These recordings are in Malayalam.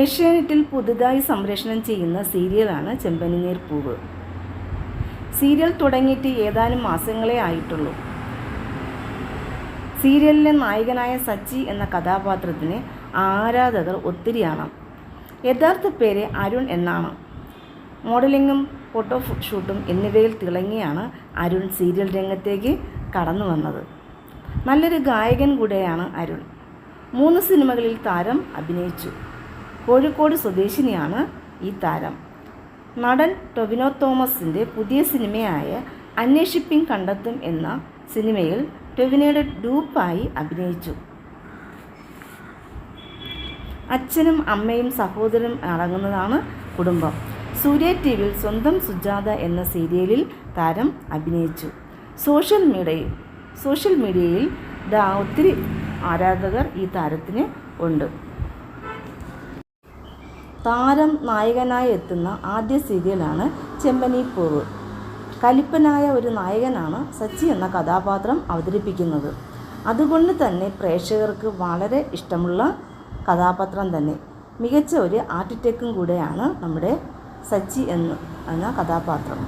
ഏഷ്യാനെറ്റിൽ പുതുതായി സംപ്രേഷണം ചെയ്യുന്ന സീരിയലാണ് ചെമ്പനിനീർ പൂവ്. സീരിയൽ തുടങ്ങിയിട്ട് ഏതാനും മാസങ്ങളേ ആയിട്ടുള്ളൂ. സീരിയലിലെ നായകനായ സച്ചി എന്ന കഥാപാത്രത്തിന് ആരാധകർ ഒത്തിരിയാണ്. യഥാർത്ഥ പേര് അരുൺ എന്നാണ്. മോഡലിങ്ങും ഫോട്ടോ ഷൂട്ടും എന്നിവയിൽ തിളങ്ങിയാണ് അരുൺ സീരിയൽ രംഗത്തേക്ക് കടന്നു വന്നത്. നല്ലൊരു ഗായകൻ കൂടെയാണ് അരുൺ. മൂന്ന് സിനിമകളിൽ താരം അഭിനയിച്ചു. കോഴിക്കോട് സ്വദേശിനിയാണ് ഈ താരം. നടൻ ടൊവിനോ തോമസിന്റെ പുതിയ സിനിമയായ അന്വേഷിപ്പിൻ കണ്ടെത്തും എന്ന സിനിമയിൽ ടൊവിനോയുടെ ഡൂപ്പായി അഭിനയിച്ചു. അച്ഛനും അമ്മയും സഹോദരനും അടങ്ങുന്നതാണ് കുടുംബം. സൂര്യ ടി വിയിൽ സ്വന്തം സുജാത എന്ന സീരിയലിൽ താരം അഭിനയിച്ചു. സോഷ്യൽ മീഡിയയിൽ സോഷ്യൽ മീഡിയയിൽ ഒത്തിരി ആരാധകർ ഈ താരത്തിന് ഉണ്ട്. താരം നായകനായി എത്തുന്ന ആദ്യ സീരിയലാണ് ചെമ്പനി പൂവ്. കലിപ്പനായ ഒരു നായകനാണ് സച്ചി എന്ന കഥാപാത്രം അവതരിപ്പിക്കുന്നത്. അതുകൊണ്ട് തന്നെ പ്രേക്ഷകർക്ക് വളരെ ഇഷ്ടമുള്ള കഥാപാത്രം തന്നെ. മികച്ച ഒരു ആർട്ടിടെക്റ്റും കൂടെയാണ് നമ്മുടെ സച്ചി എന്ന് എന്ന കഥാപാത്രം.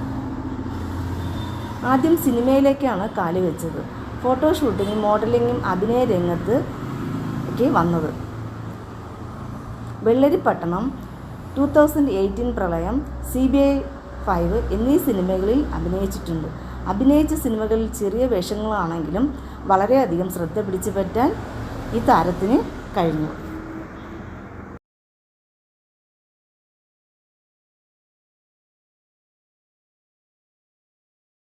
ആദ്യം സിനിമയിലേക്കാണ് കാലി വെച്ചത്. ഫോട്ടോഷൂട്ടിങ്ങും മോഡലിങ്ങും അഭിനയ രംഗത്ത് ഒക്കെ വന്നത്. വെള്ളരിപ്പട്ടണം ടു തൗസൻഡ് എയ്റ്റീൻ പ്രളയം സി ബി ഐ ഫൈവ് എന്നീ സിനിമകളിൽ അഭിനയിച്ചിട്ടുണ്ട്. അഭിനയിച്ച സിനിമകളിൽ ചെറിയ വേഷങ്ങളാണെങ്കിലും വളരെയധികം ശ്രദ്ധ പിടിച്ചു പറ്റാൻ ഈ താരത്തിന് കഴിഞ്ഞു.